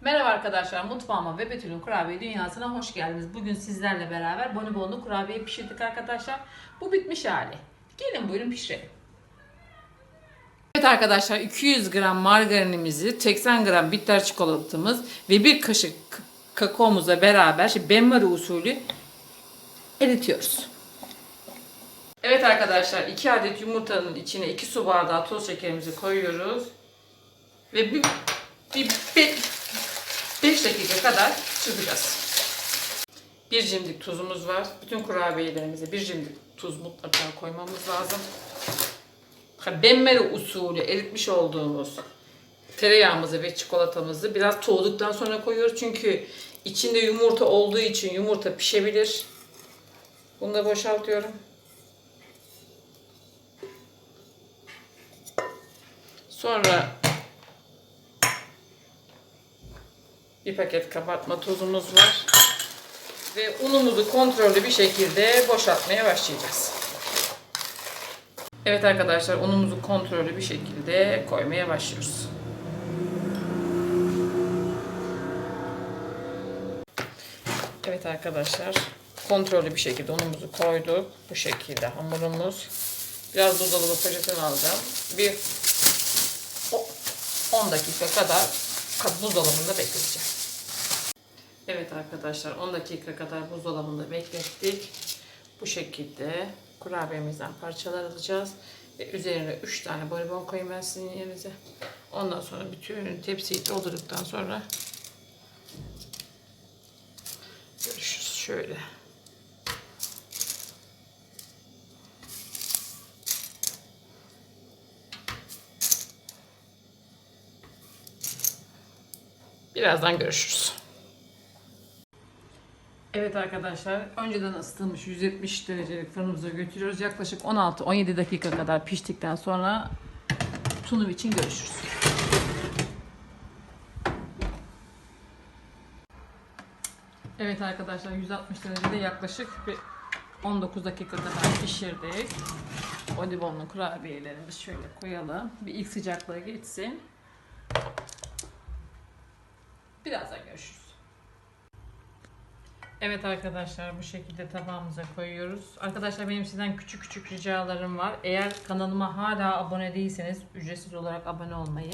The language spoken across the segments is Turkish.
Merhaba arkadaşlar, mutfağıma ve Betül'ün kurabiye dünyasına hoş geldiniz. Bugün sizlerle beraber bonibonlu kurabiye pişirdik arkadaşlar. Bu bitmiş hali. Gelin buyurun pişirelim. Evet arkadaşlar 200 gram margarinimizi, 80 gram bitter çikolatamız ve bir kaşık kakaomuzla beraber şimdi benmari usulü eritiyoruz. Evet arkadaşlar 2 adet yumurtanın içine 2 su bardağı toz şekerimizi koyuyoruz. Ve bir, bir, bir 5 dakika kadar çırpacağız. Bir cimdik tuzumuz var. Bütün kurabiyelerimize bir cimdik tuz mutlaka koymamız lazım. Benmari usulü eritmiş olduğumuz tereyağımızı ve çikolatamızı biraz soğuduktan sonra koyuyoruz. Çünkü içinde yumurta olduğu için yumurta pişebilir. Bunu da boşaltıyorum. Sonra bir paket kabartma tozumuz var. Ve unumuzu kontrollü bir şekilde boşaltmaya başlayacağız. Evet arkadaşlar unumuzu kontrollü bir şekilde koymaya başlıyoruz. Evet arkadaşlar kontrollü bir şekilde unumuzu koyduk. Bu şekilde hamurumuz. Biraz buzdolabı poşetini alacağım. Bir o- 10 dakika kadar buzdolabında bekleteceğim. Evet arkadaşlar 10 dakika kadar buzdolabında beklettik. Bu şekilde kurabiyemizden parçalar alacağız. Ve üzerine 3 tane bonibon koyayım ben sizin yerinize. Ondan sonra bütün tepsiyi doldurduktan sonra görüşürüz. Şöyle. Birazdan görüşürüz. Evet arkadaşlar, önceden ısıtılmış 170 derecelik fırınımıza götürüyoruz. Yaklaşık 16-17 dakika kadar piştikten sonra sunum için görüşürüz. Evet arkadaşlar, 160 derecede yaklaşık bir 19 dakika kadar pişirdik. Odibonlu kurabiyelerimizi şöyle koyalım. Bir ilk sıcaklığı geçsin. Birazdan görüşürüz. Evet arkadaşlar bu şekilde tabağımıza koyuyoruz. Arkadaşlar benim sizden küçük küçük ricalarım var. Eğer kanalıma hala abone değilseniz ücretsiz olarak abone olmayı.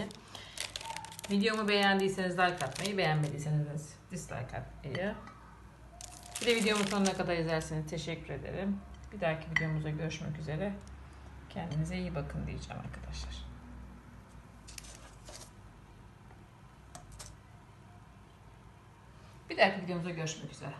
Videomu beğendiyseniz like atmayı, beğenmediyseniz dislike atmayı. Bir de videomu sonuna kadar izlerseniz teşekkür ederim. Bir dahaki videomuzda görüşmek üzere. Kendinize iyi bakın diyeceğim arkadaşlar. Bir dahaki videomuzda görüşmek üzere.